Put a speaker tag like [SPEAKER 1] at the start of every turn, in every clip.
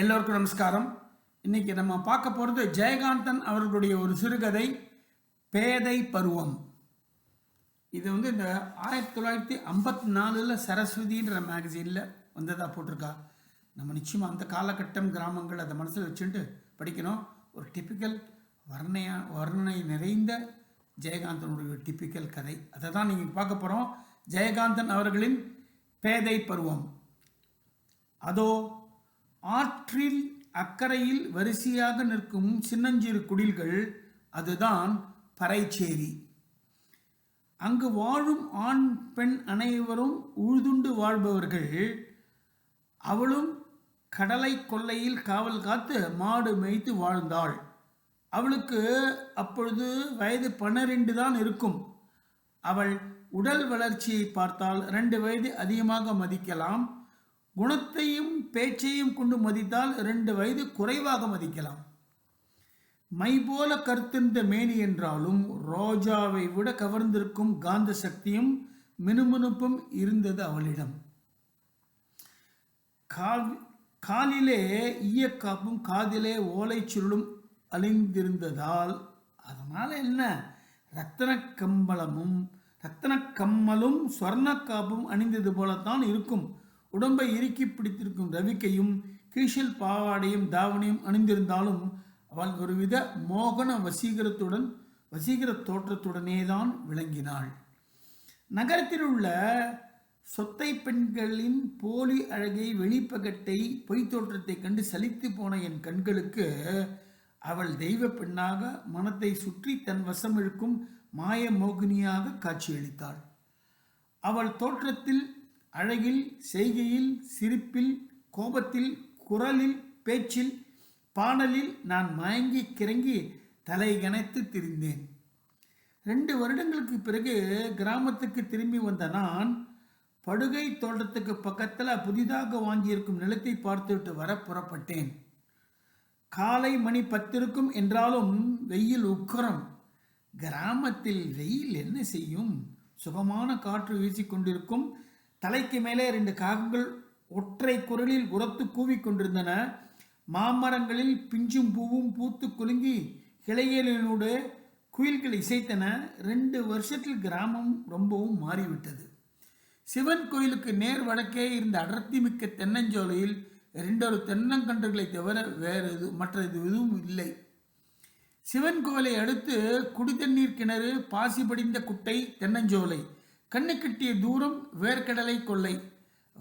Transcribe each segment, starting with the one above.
[SPEAKER 1] எல்லோருக்கும் நமஸ்காரம். இன்னைக்கு நம்ம பார்க்க போகிறது ஜெயகாந்தன் அவர்களுடைய ஒரு சிறுகதை பேதை பருவம். இது வந்து இந்த ஆயிரத்தி தொள்ளாயிரத்தி ஐம்பத்தி நாலில் சரஸ்வதின்ற மேகசீனில் வந்ததாக போட்டிருக்கா. நம்ம நிச்சயமாக அந்த காலகட்டம் கிராமங்கள் அதை மனசில் வச்சுட்டு படிக்கணும். ஒரு டிப்பிக்கல் வர்ணையா வர்ணனை நிறைந்த ஜெயகாந்தனுடைய டிப்பிக்கல் கதை. அதை தான் நீங்கள் பார்க்க போகிறோம் ஜெயகாந்தன் அவர்களின் பேதை பருவம். அதோ ஆற்றில் அக்கறையில் வரிசையாக நிற்கும் சின்னஞ்சிறு குடில்கள் அதுதான் பறைச்சேரி. அங்கு வாழும் ஆண் பெண் அனைவரும் உழுதுண்டு வாழ்பவர்கள். அவளும் கடலை கொல்லையில் காவல் காத்து மாடு மேய்த்து வாழ்ந்தாள். அவளுக்கு அப்பொழுது வயது பன்னிரெண்டு தான் இருக்கும். அவள் உடல் வளர்ச்சியை பார்த்தால் ரெண்டு வயது அதிகமாக மதிக்கலாம். குணத்தையும் பேச்சையும் கொண்டு மதித்தால் ரெண்டு வயது குறைவாக மதிக்கலாம். மை போல கருத்திருந்த மேனி என்றாலும் ரோஜாவை விட கவர்ந்திருக்கும் காந்த சக்தியும் மினுமினுப்பும் இருந்தது அவளிடம். காலிலே ஈயக்காப்பும் காதிலே ஓலைச்சுருளும் அழிந்திருந்ததால் அதனால் என்ன? ரத்தன கம்பளமும் ரத்தன கம்மலும் சொர்ணக்காப்பும் அணிந்தது போலத்தான் இருக்கும். உடம்பை இறுக்கி பிடித்திருக்கும் ரவிக்கையும் கீஷல் பாவாடையும் தாவணியும் அணிந்திருந்தாலும் அவள் ஒருவித மோகன வசீகரத்துடன் வசீகர தோற்றத்துடனே தான் விளங்கினாள். நகரத்தில் உள்ள சொத்தை பெண்களின் போலி அழகை வெளிப்பகட்டை பொய் தோற்றத்தை கண்டு சலித்து போன என் கண்களுக்கு அவள் தெய்வ பெண்ணாக மனத்தை சுற்றி தன் வசம் இழுக்கும் மாய மோகினியாக காட்சியளித்தாள். அவள் தோற்றத்தில் அழகில் செய்கையில் சிரிப்பில் கோபத்தில் குரலில் பேச்சில் பாடலில் நான் மயங்கி கிறங்கி தலை கனைத்து திரிந்தேன். ரெண்டு வருடங்களுக்கு பிறகு கிராமத்துக்கு திரும்பி வந்த நான் படுகை தோட்டத்துக்கு பக்கத்தில் புதிதாக வாங்கியிருக்கும் நிலத்தை பார்த்துவிட்டு வர புறப்பட்டேன். காலை மணி பத்திருக்கும் என்றாலும் வெயில் உக்கரம். கிராமத்தில் வெயில் என்ன செய்யும்? சுகமான காற்று வீசிக்கொண்டிருக்கும் தலைக்கு மேலே ரெண்டு காகங்கள் ஒற்றை குரலில் உரத்து கூவிக்கொண்டிருந்தன மாமரங்களில் பிஞ்சும் பூவும் பூத்து குலுங்கி கிளைகளினோடு குயில்கள் இசைத்தன ரெண்டு வருஷத்தில் கிராமம் ரொம்பவும் மாறிவிட்டது. சிவன் கோயிலுக்கு நேர் வடக்கே இருந்த அடர்த்தி மிக்க தென்னஞ்சோலையில் இரண்டொரு தென்னங்கன்றுகளை தவிர வேறு எது மற்ற எதுவும் இல்லை. சிவன் கோவிலை அடுத்து குடிதண்ணீர் கிணறு பாசி படிந்த குட்டை தென்னஞ்சோலை. கண்ணு கட்டிய தூரம் வேர்க்கடலை கொள்ளை.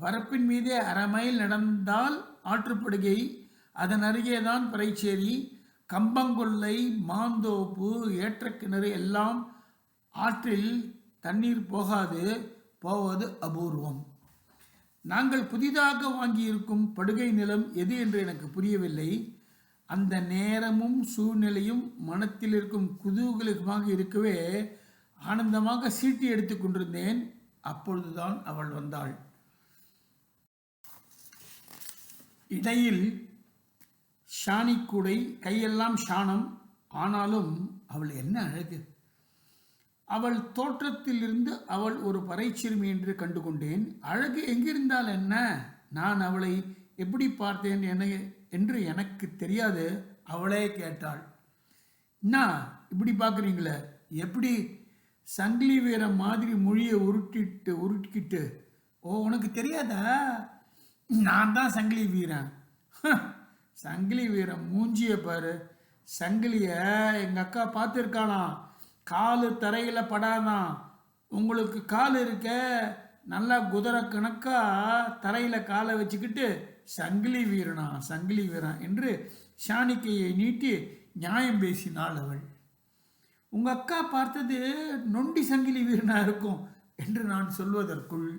[SPEAKER 1] வரப்பின் மீதே அரை மைல் நடந்தால் ஆற்றுப்படுகை. அதன் அருகேதான் பறைச்சேரி. கம்பங்கொல்லை மாந்தோப்பு ஏற்றக்கிணறு எல்லாம் ஆற்றில் தண்ணீர் போகாது போவது அபூர்வம். நாங்கள் புதிதாக வாங்கியிருக்கும் படுகை நிலம் எது என்று எனக்கு புரியவில்லை. அந்த நேரமும் சூழ்நிலையும் மனத்தில் இருக்கும் குதூகலமாக இருக்கவே ஆனந்தமாக சீட்டி எடுத்து கொண்டிருந்தேன். அப்பொழுதுதான் அவள் வந்தாள். இடையில் ஷானி கூடை கையெல்லாம் ஷானம். ஆனாலும் அவள் என்ன அழகு. அவள் தோற்றத்திலிருந்து அவள் ஒரு பறைச்சிறுமி என்று கண்டுகொண்டேன். அழகு எங்கிருந்தால் என்ன? நான் அவளை எப்படி பார்த்தேன் என என்று எனக்கு தெரியாது. அவளே கேட்டாள். என்ன இப்படி பார்க்குறீங்களே? எப்படி சங்கிலி வீரம் மாதிரி மொழியை உருட்டிட்டு உருட்டிக்கிட்டு ஓ உனக்கு தெரியாதா? நான் தான் சங்கிலி வீரன் சங்கிலி வீரன் மூஞ்சிய பாரு. சங்கிலியை எங்கள் அக்கா பார்த்துருக்காளாம். காலு தரையில் படாதான். உங்களுக்கு கால் இருக்க? நல்லா குதிரை கணக்கா தரையில் காலை வச்சுக்கிட்டு சங்கிலி வீரனா சங்கிலி வீரன் என்று சாணிக்கையை நீட்டி நியாயம் பேசினாள் அவள். உங்கள் அக்கா பார்த்தது நொண்டி சங்கிலி வீரனா இருக்கும் என்று நான் சொல்வதற்குள்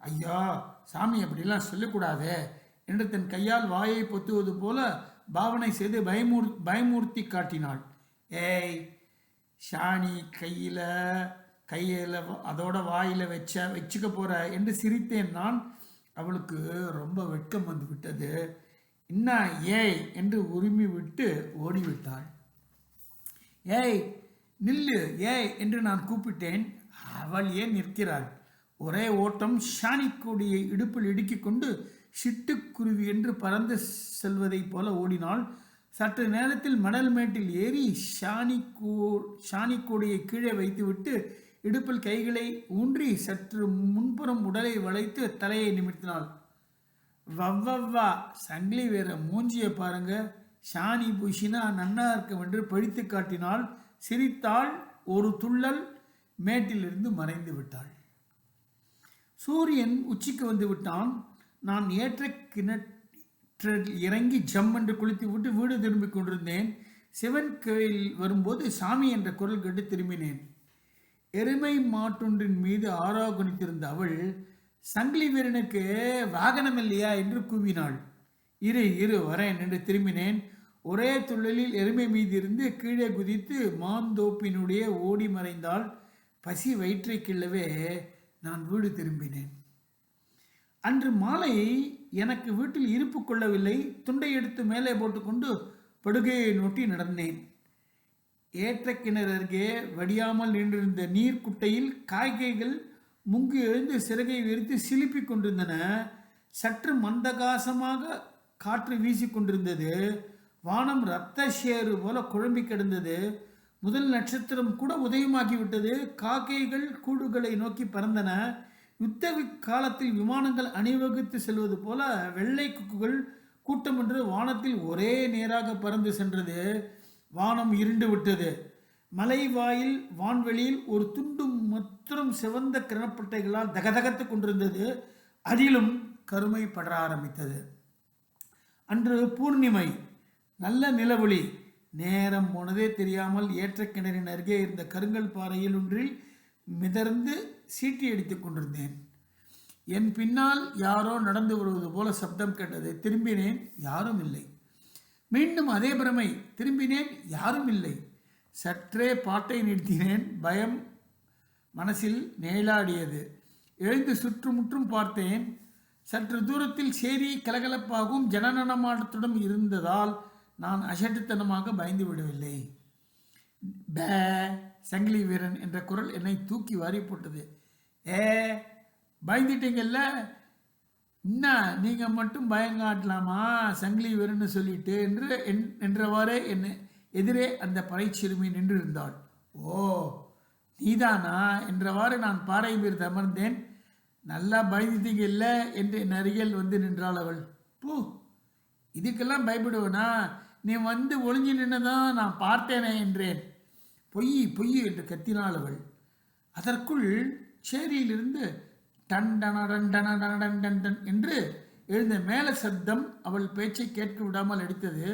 [SPEAKER 1] ஐயா சாமி அப்படிலாம் சொல்லக்கூடாதே என்று தன் கையால் வாயை பொத்துவது போல பாவனை செய்து பயமூர் பயமூர்த்தி காட்டினாள். ஏய் ஷானி கையில் கையில் அதோட வாயில் வச்ச வச்சுக்க போகிற என்று சிரித்தேன் நான். அவளுக்கு ரொம்ப வெட்கம் வந்து விட்டது. என்ன ஏய் என்று உரிமை விட்டு ஓடிவிட்டாள். ஏய் நில்லு ஏய் என்று நான் கூப்பிட்டேன். அவள் ஏன் நிற்கிறாள்? ஒரே ஓட்டம் ஷானி இடுப்பில் இடுக்கிக் கொண்டு சிட்டுக்குருவி என்று பறந்து செல்வதைப் போல ஓடினாள். சற்று நேரத்தில் மணல் மேட்டில் ஏறி ஷானி கூ கீழே வைத்துவிட்டு இடுப்பில் கைகளை ஊன்றி சற்று முன்புறம் உடலை வளைத்து தலையை நிமிர்த்தினாள். வவ்வவ்வா சங்கிலி வேற மூஞ்சியை பாருங்க. ஷானி பூஷினா நன்னா இருக்கும் என்று பழித்து காட்டினாள். சிரித்தாள் ஒரு துள்ளல் மேட்டிலிருந்து மறைந்து விட்டாள். சூரியன் உச்சிக்கு வந்து விட்டான். நான் ஏற்ற கிணற்றில் இறங்கி ஜம் என்று குளித்து விட்டு வீடு திரும்பிக் கொண்டிருந்தேன். சிவன் கோயில் வரும்போது சாமி என்ற குரல் கேட்டு திரும்பினேன். எருமை மாட்டொன்றின் மீது ஆரோகணித்திருந்த அவள் சங்கிலி வீரனுக்கு வாகனம் இல்லையா என்று கூவினாள். இரு இரு வரேன் என்று திரும்பினேன். ஒரே துள்ளலில் எருமை மீதிருந்து கீழே குதித்து மாந்தோப்பினுடைய ஓடி மறைந்தால் பசி வயிற்றை கிள்ளவே நான் வீடு திரும்பினேன். அன்று மாலை எனக்கு வீட்டில் இருப்பு கொள்ளவில்லை. துண்டை எடுத்து மேலே போட்டுக்கொண்டு படுகையை நோட்டி நடந்தேன். ஏற்ற கிணறு அருகே வடியாமல் நின்றிருந்த நீர் குட்டையில் காய்கைகள் முங்கு எழுந்து சிறகை விரித்து சிலுப்பிக் கொண்டிருந்தன. சற்று மந்தகாசமாக காற்று வீசிக்கொண்டிருந்தது வானம் இரத்த ஷேரு போல குழம்பி கிடந்தது. முதல் நட்சத்திரம் கூட உதயமாகிவிட்டது. காக்கைகள் கூடுகளை நோக்கி பறந்தன. யுத்த காலத்தில் விமானங்கள் அணிவகுத்து செல்வது போல வெள்ளை குக்குகள் கூட்டம் என்று வானத்தில் ஒரே நேராக பறந்து சென்றது. வானம் இருண்டு விட்டது. மலைவாயில் வான்வெளியில் ஒரு துண்டு மற்றும் சிவந்த கிரணப்பட்டைகளால் தகதகத்து கொண்டிருந்தது. அதிலும் கருமை படர ஆரம்பித்தது. அன்று பூர்ணிமை. நல்ல நிலவொளி. நேரம் போனதே தெரியாமல் ஏற்ற கிணறின் அருகே இருந்த கருங்கல் பாறையில் ஒன்றில் மிதர்ந்து சீட்டி அடித்து கொண்டிருந்தேன். என் பின்னால் யாரோ நடந்து வருவது போல சப்தம் கேட்டது திரும்பினேன் யாரும் இல்லை. மீண்டும் அதே பிரமை திரும்பினேன் யாரும் இல்லை. சற்றே பாட்டை நிறுத்தினேன் பயம் மனசில் நிழலாடியது எழுந்து சுற்றுமுற்றும் பார்த்தேன் சற்று தூரத்தில் சேரி கலகலப்பாகவும் ஜனநடமாட்டத்துடன் இருந்ததால் நான் அசட்டுத்தனமாக பயந்து விடவில்லை. பே சங்கிலி வீரன் என்ற குரல் என்னை தூக்கி வாரி போட்டது. ஏ பயந்துட்டீங்கல்ல? என்ன நீங்கள் மட்டும் பயங்காட்டலாமா சங்கிலி வீரன்னு சொல்லிட்டு என்று என்- என்றவாறே என்னை எதிரே அந்த பறைச்சிறுமி நின்று இருந்தாள் ஓ நீதானா? என்றவாறு நான் பாறை மீது அமர்ந்தேன். நல்லா பயந்துட்டீங்க இல்லை என்று என் அருகில் வந்து நின்றாள் அவள். பூ இதுக்கெல்லாம் பயப்படுவேனா? நீ வந்து ஒளிஞ்சு நின்றுதான் நான் பார்த்தேனே என்றேன். பொய் பொய் என்று கத்தினாள் அவள். அதற்குள் சேரியிலிருந்து டன் டன டன் டன டன டன் டன் டன் என்று எழுந்த மேல சப்தம் அவள் பேச்சை கேட்க விடாமல் அடித்தது.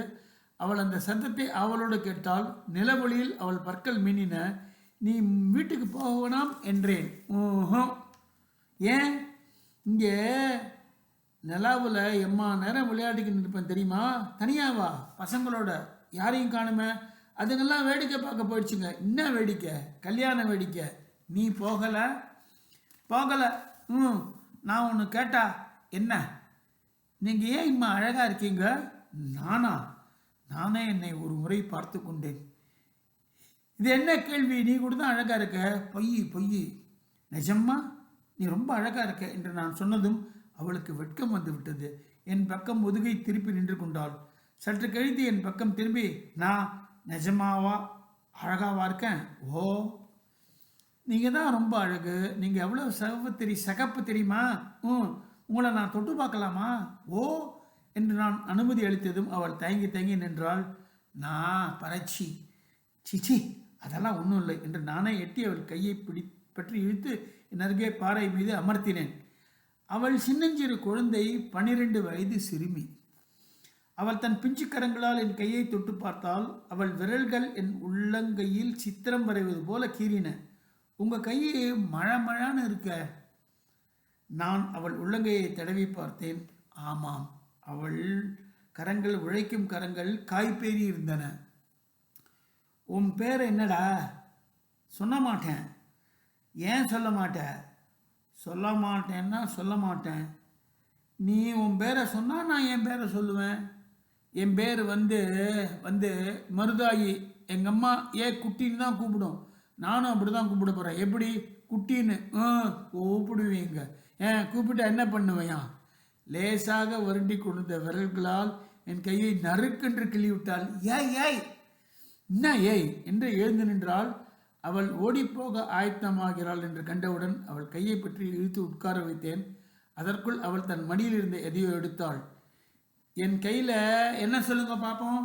[SPEAKER 1] அவள் அந்த சத்தத்தை அவளோடு கேட்டால் நிலவொளியில் அவள் பற்கள் மின்னின நீ வீட்டுக்கு போக என்றேன். ஓஹோ. ஏன்? இங்கே நிலாவில் எம்மா நேரம் விளையாடிக்கிட்டு இருப்பேன் தெரியுமா? தனியாவா? பசங்களோட. யாரையும் காணுமே. அதுங்கெல்லாம் வேடிக்கை பார்க்க போயிடுச்சுங்க. என்ன வேடிக்கை? கல்யாண வேடிக்கை. நீ போகலை? போகலை. ம். நான் ஒன்று கேட்டா என்ன? நீங்கள் ஏன் இம்மா அழகாக இருக்கீங்க? நானா? நானே என்னை ஒரு முறை பார்த்து கொண்டேன். இது என்ன கேள்வி? நீ கூட தான் அழகாக இருக்க. பொய் பொய். நிஜம்மா? நீ ரொம்ப அழகாக இருக்க என்று நான் சொன்னதும் அவளுக்கு வெட்கம் வந்துவிட்டது. என் பக்கம் முதுகை திருப்பி நின்று கொண்டாள். சற்று கழித்து என் பக்கம் திரும்பி நான் நிஜமாவா? அழகாவா இருக்கேன்? ஓ நீங்கள் தான் ரொம்ப அழகு. நீங்கள் எவ்வளோ சிவப்பு தெரி சகப்பு தெரியுமா? ம் உங்களை நான் தொட்டு பார்க்கலாமா? ஓ என்று நான் அனுமதி அளித்ததும் அவள் தயங்கி தயங்கி நின்றாள். நான் பறச்சி சிச்சி அதெல்லாம் ஒன்றும் இல்லை என்று நானே எட்டி அவள் கையை பிடி பற்றி இழுத்து என் அருகே பாறை மீது அமர்த்தினேன். அவள் சின்னஞ்சிறு குழந்தை பனிரெண்டு வயது சிறுமி. அவள் தன் பிஞ்சு கரங்களால் என் கையை தொட்டு பார்த்தால் அவள் விரல்கள் என் உள்ளங்கையில் சித்திரம் வரைவது போல கீறின. உங்க கையை மழை இருக்க. நான் அவள் உள்ளங்கையை தடவி பார்த்தேன். ஆமாம் அவள் கரங்கள் உழைக்கும் கரங்கள் காய்பேறி இருந்தன. உன் பேர் என்னடா? சொல்ல மாட்டேன். ஏன் சொல்ல மாட்ட? சொல்ல மாட்டேன்னா சொல்ல மாட்டேன். நீ உன் பேரை சொன்னால் நான் என் பேரை சொல்லுவேன். என் பேர் வந்து வந்து மருதாயி. எங்கள் அம்மா ஏ குட்டின்னு தான் கூப்பிடும். நானும் அப்படி தான் கூப்பிட போகிறேன் எப்படி? குட்டின்னு ஆ கூப்பிடுவீங்க. ஏன் கூப்பிட்டு என்ன பண்ணுவையா? லேசாக வருண்டி கொடுத்த விரல்களால் என் கையை நறுக்கென்று கிள்ளிவிட்டாள். ஏய் ஏய் என்ன ஏய்? என்று எழுந்து நின்றால் அவள் ஓடிப்போக ஆயத்தமாகிறாள் என்று கண்டவுடன் அவள் கையை பற்றி இழுத்து உட்கார வைத்தேன். அதற்குள் அவள் தன் மடியில் இருந்த எதையோ எடுத்தாள். என் கையில் என்ன சொல்லுங்க பார்ப்போம்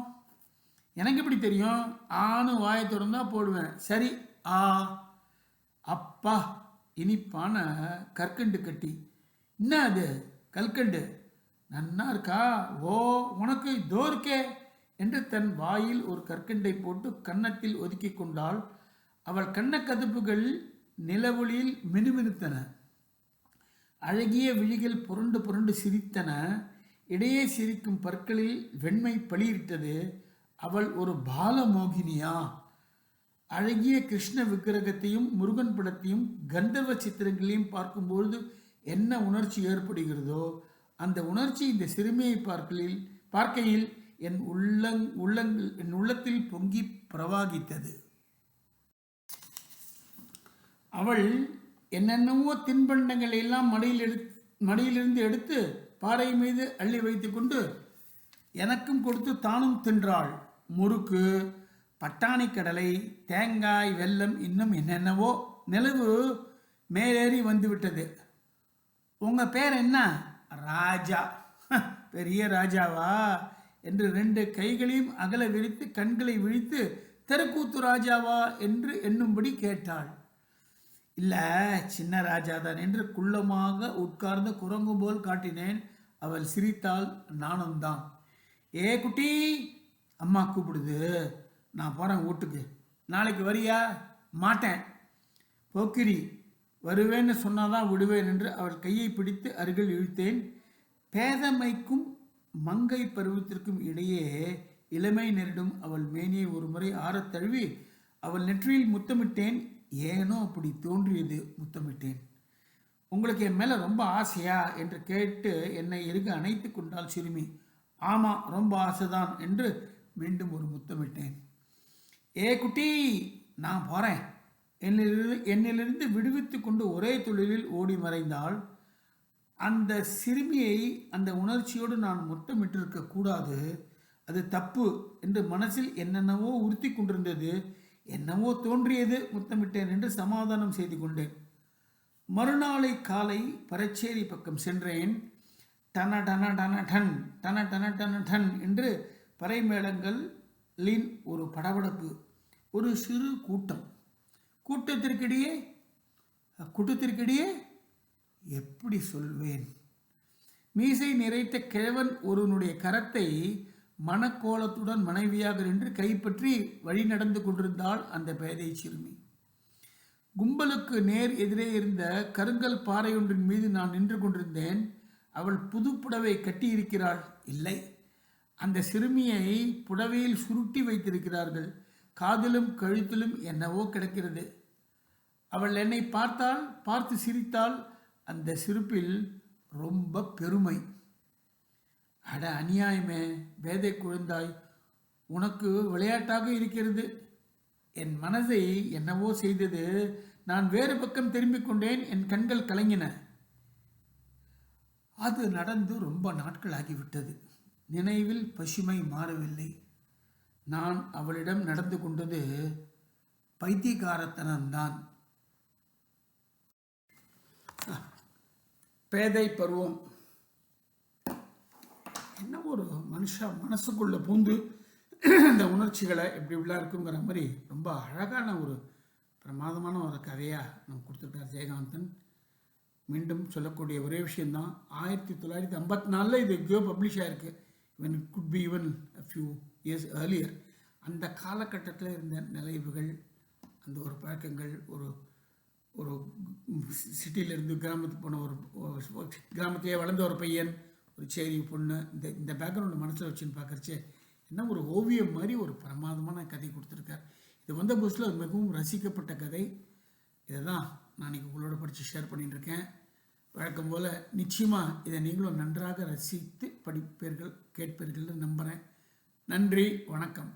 [SPEAKER 1] எனக்கு எப்படி தெரியும்? ஆணு வாயை திறந்தா போடுவேன். சரி ஆ. அப்பா! இனிப்பான கற்கண்டு கட்டி. என்ன அது? கல்கண்டு? நன்னா இருக்கா? ஓ உனக்கு இதோ இருக்கே! என்று தன் வாயில் ஒரு கற்கண்டை போட்டு கன்னத்தில் ஒதுக்கி கொண்டாள். அவள் கண்ணக்கதுப்புகள் நிலவொளியில் மினுமினுத்தன. அழகிய விழிகள் புரண்டு புரண்டு சிரித்தன. இடையே சிரிக்கும் பற்களில் வெண்மை பளிரிட்டது அவள் ஒரு பாலமோகினியா? அழகிய கிருஷ்ண விக்கிரகத்தையும் முருகன் படத்தையும் கந்தர்வ சித்திரங்களையும் பார்க்கும்பொழுது என்ன உணர்ச்சி ஏற்படுகிறதோ அந்த உணர்ச்சி இந்த சிறுமியை பார்க்கலில் பார்க்கையில் என் உள்ளங் உள்ளங்கள் என் உள்ளத்தில் பொங்கி பிரவாகித்தது. அவள் என்னென்னவோ தின்பண்டங்களை எல்லாம் மடியில் எடு மடியிலிருந்து எடுத்து பாறை மீது அள்ளி வைத்துக்கொண்டு எனக்கும் கொடுத்து தானும் தின்றாள். முறுக்கு பட்டாணி கடலை தேங்காய் வெல்லம் இன்னும் என்னென்னவோ நிலவு மேலேறி வந்துவிட்டது. உங்கள் பேர் என்ன? ராஜா. பெரிய ராஜாவா? என்று ரெண்டு கைகளையும் அகல விரித்து கண்களை விழித்து தெருக்கூத்து ராஜாவா என்று எண்ணும்படி கேட்டாள். இல்லை சின்ன ராஜாதான் என்று குள்ளமாக உட்கார்ந்து குரங்கு போல் காட்டினேன். அவள் சிரித்தாள். நானும் தான். ஏ குட்டி அம்மா கூப்பிடுது. நான் போகிறேன் வீட்டுக்கு. நாளைக்கு வரியா? மாட்டேன். போக்கிரி வருவேன்னு சொன்னாதான் விடுவேன் என்று அவள் கையை பிடித்து அருகில் இழுத்தேன். பேதமைக்கும் மங்கை பருவத்திற்கும் இடையே இளமை நெரிடும். அவள் மேனியை ஒரு முறை ஆறத் தழுவி அவள் நெற்றியில் முத்தமிட்டேன். ஏனோ அப்படி தோன்றியது முத்தமிட்டேன். உங்களுக்கு என் மேலே ரொம்ப ஆசையா? என்று கேட்டு என்னை இருக அணைத்து கொண்டால் சிறுமி. ஆமாம் ரொம்ப ஆசைதான் என்று மீண்டும் ஒரு முத்தமிட்டேன். ஏ குட்டி நான் போகிறேன் என்னிலிருந்து என்னிலிருந்து விடுவித்து கொண்டு ஒரே தொழிலில் ஓடி மறைந்தால் அந்த சிறுமியை அந்த உணர்ச்சியோடு நான் முத்தமிட்டிருக்க கூடாது. அது தப்பு என்று மனசில் என்னென்னவோ உறுத்தி கொண்டிருந்தது. என்னவோ தோன்றியது முத்தமிட்டேன் என்று சமாதானம் செய்து கொண்டேன். மறுநாளை காலை பரச்சேரி பக்கம் சென்றேன். டன டன டன டன் டன டன டன டன் என்று பறைமேளங்களின் ஒரு படபடப்பு ஒரு சிறு கூட்டம். கூட்டத்திற்கிடையே கூட்டத்திற்கிடையே எப்படி சொல்வேன்? மீசை நிறைத்த கிழவன் ஒருவனுடைய கரத்தை மனக்கோலத்துடன் மனைவியாக நின்று கைப்பற்றி வழி நடந்து கொண்டிருந்தாள் அந்த பேதை சிறுமி. கும்பலுக்கு நேர் எதிரே இருந்த கருங்கல் பாறையொன்றின் மீது நான் நின்று கொண்டிருந்தேன். அவள் புது புடவை கட்டியிருக்கிறாள். இல்லை. அந்த சிறுமியை புடவையில் சுருட்டி வைத்திருக்கிறார்கள். காதிலும் கழுத்திலும் என்னவோ கிடக்கிறது. அவள் என்னை பார்த்தால் பார்த்து சிரித்தால் அந்த சிரிப்பில் ரொம்ப பெருமை. அட அநியாயமே வேதை குழந்தாய். உனக்கு விளையாட்டாக இருக்கிறது. என் மனதை என்னவோ செய்தது. நான் வேறு பக்கம் திரும்பிக் கொண்டேன். என் கண்கள் கலங்கின. அது நடந்து ரொம்ப நாட்கள் ஆகிவிட்டது நினைவில் பசுமை மாறவில்லை. நான் அவளிடம் நடந்து கொண்டது பைத்தியகாரத்தனம்தான் பேதை பருவம். என்ன ஒரு மனுஷா மனசுக்குள்ளே பூந்து இந்த உணர்ச்சிகளை எப்படி இப்படிலாம் இருக்குங்கிற மாதிரி ரொம்ப அழகான ஒரு பிரமாதமான ஒரு கதையாக நம்ம கொடுத்துருக்கார் ஜெயகாந்தன். மீண்டும் சொல்லக்கூடிய ஒரே விஷயந்தான் ஆயிரத்தி தொள்ளாயிரத்தி ஐம்பத்தி நாலில் இது எங்கேயோ பப்ளிஷ் ஆயிருக்கு. இவன் it could be even few years earlier அந்த காலகட்டத்தில் இருந்த நிலைவுகள் அந்த ஒரு பழக்கங்கள் ஒரு ஒரு சிட்டியிலேருந்து கிராமத்துக்கு போன ஒரு ஒரு கிராமத்திலே வளர்ந்த ஒரு பையன் ஒரு சேரி பொண்ணு இந்த இந்த பேக்ரவுண்டு மனசில் வச்சுன்னு பார்க்குறச்சே என்ன ஒரு ஓவியம் மாதிரி ஒரு பிரமாதமான கதை கொடுத்துருக்கார். இது வந்த புதுசில் மிகவும் ரசிக்கப்பட்ட கதை. இதை தான் நான் இன்னைக்கு உங்களோட படித்து ஷேர் பண்ணிட்டுருக்கேன் வழக்கம் போல் நிச்சயமாக இதை நீங்களும் நன்றாக ரசித்து படிப்பீர்கள் கேட்பீர்கள்னு நம்புகிறேன் நன்றி வணக்கம்.